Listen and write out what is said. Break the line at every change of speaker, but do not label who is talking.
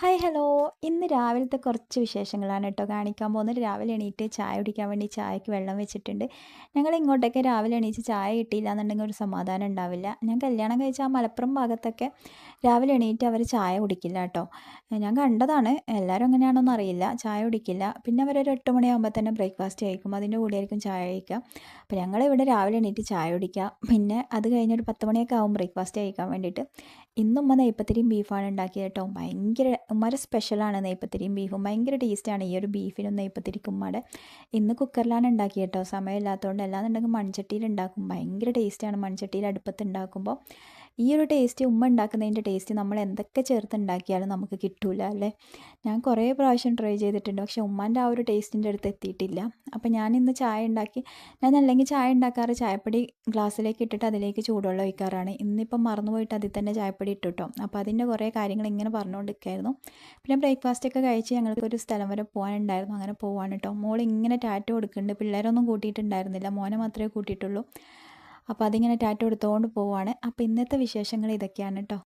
Hi hello ഇന്ന് രാവിലത്തെ കുറച്ച് വിശേഷങ്ങളാണ് കേട്ടോ കാണിക്കാൻ പോകുന്നത്. രാവിലെ എണീറ്റ് ചായ കുടിക്കാൻ വേണ്ടി ചായക്ക് വെള്ളം വെച്ചിട്ടുണ്ട്. ഞങ്ങൾ ഇങ്ങോട്ടൊക്കെ രാവിലെ എണീച്ച് ചായ കിട്ടിയില്ല എന്നുണ്ടെങ്കിൽ ഒരു സമാധാനം ഉണ്ടാവില്ല. ഞാൻ കല്യാണം കഴിച്ച ആ മലപ്പുറം ഭാഗത്തൊക്കെ രാവിലെ എണീറ്റ് അവർ ചായ കുടിക്കില്ല കേട്ടോ. ഞാൻ കണ്ടതാണ്. എല്ലാവരും എങ്ങനെയാണെന്ന് അറിയില്ല. ചായ കുടിക്കില്ല. പിന്നെ അവരൊരു എട്ട് മണിയാകുമ്പോൾ തന്നെ ബ്രേക്ക്ഫാസ്റ്റ് കഴിക്കും. അതിന്റെ കൂടെയായിരിക്കും ചായ കഴിക്കുക. അപ്പോൾ ഞങ്ങൾ ഇവിടെ രാവിലെ എണീറ്റ് ചായ കുടിക്കുക. പിന്നെ അത് കഴിഞ്ഞൊരു പത്ത് മണിയൊക്കെ ആകും ബ്രേക്ക്ഫാസ്റ്റ് കഴിക്കാൻ വേണ്ടിയിട്ട്. ഇന്നും ഉമ്മ നെയ്പ്പത്തിരിയും ബീഫാണ് ഉണ്ടാക്കിയത് കേട്ടോ. ഭയങ്കര ഉമ്മയുടെ സ്പെഷ്യലാണ് നെയ്പ്പത്തിരിയും ബീഫും ഭയങ്കര ടേസ്റ്റാണ് ഈ ഒരു ബീഫിനും നെയ്പ്പത്തിരിക്കും ഉമ്മയുടെ ഇന്ന് കുക്കറിലാണ് ഉണ്ടാക്കിയത് കേട്ടോ. സമയമില്ലാത്തതുകൊണ്ട് അല്ലാന്നുണ്ടെങ്കിൽ മൺചട്ടിയിൽ ഉണ്ടാക്കും ഭയങ്കര ടേസ്റ്റാണ് മൺചട്ടിയിൽ അടുപ്പത്ത് ഉണ്ടാക്കുമ്പോൾ ഈ ഒരു ടേസ്റ്റ് ഉമ്മ ഉണ്ടാക്കുന്നതിന്റെ ടേസ്റ്റ് നമ്മൾ എന്തൊക്കെ ചേർത്ത് ഉണ്ടാക്കിയാലും നമുക്ക് കിട്ടൂല അല്ലേ? ഞാൻ കുറേ പ്രാവശ്യം ട്രൈ ചെയ്തിട്ടുണ്ട് പക്ഷേ ഉമ്മാന്റെ ആ ഒരു ടേസ്റ്റിന്റെ അടുത്ത് എത്തിയിട്ടില്ല. അപ്പോൾ ഞാൻ ഇന്ന് ചായ ഉണ്ടാക്കി ഞാൻ അല്ലെങ്കിൽ ചായ ഉണ്ടാക്കാറ് ചായപ്പൊടി ഗ്ലാസ്സിലേക്ക് ഇട്ടിട്ട് അതിലേക്ക് ചൂടുവെള്ളം ഒഴിക്കാറാണ്. ഇന്നിപ്പം മറന്നുപോയിട്ട് അതിൽ തന്നെ ചായപ്പൊടി ഇട്ടു കേട്ടോ അപ്പോൾ അതിന്റെ കുറേ കാര്യങ്ങൾ ഇങ്ങനെ പറഞ്ഞുകൊണ്ടിരിക്കുകയായിരുന്നു പിന്നെ ബ്രേക്ക്ഫാസ്റ്റ് ഒക്കെ കഴിച്ച് ഞങ്ങൾക്കൊരു സ്ഥലം വരെ പോകാനുണ്ടായിരുന്നു. അങ്ങനെ പോവാണ് കേട്ടോ മോൾ ഇങ്ങനെ ടാറ്റ കൊടുക്കുന്നുണ്ട്. പിള്ളേരൊന്നും കൂട്ടിയിട്ടുണ്ടായിരുന്നില്ല. മോനെ മാത്രമേ കൂട്ടിയിട്ടുള്ളൂ. അപ്പോൾ അതിങ്ങനെ ടാറ്റോ എടുത്തുകൊണ്ട് പോവുകയാണ് അപ്പോൾ ഇന്നത്തെ വിശേഷങ്ങൾ ഇതൊക്കെയാണ് കേട്ടോ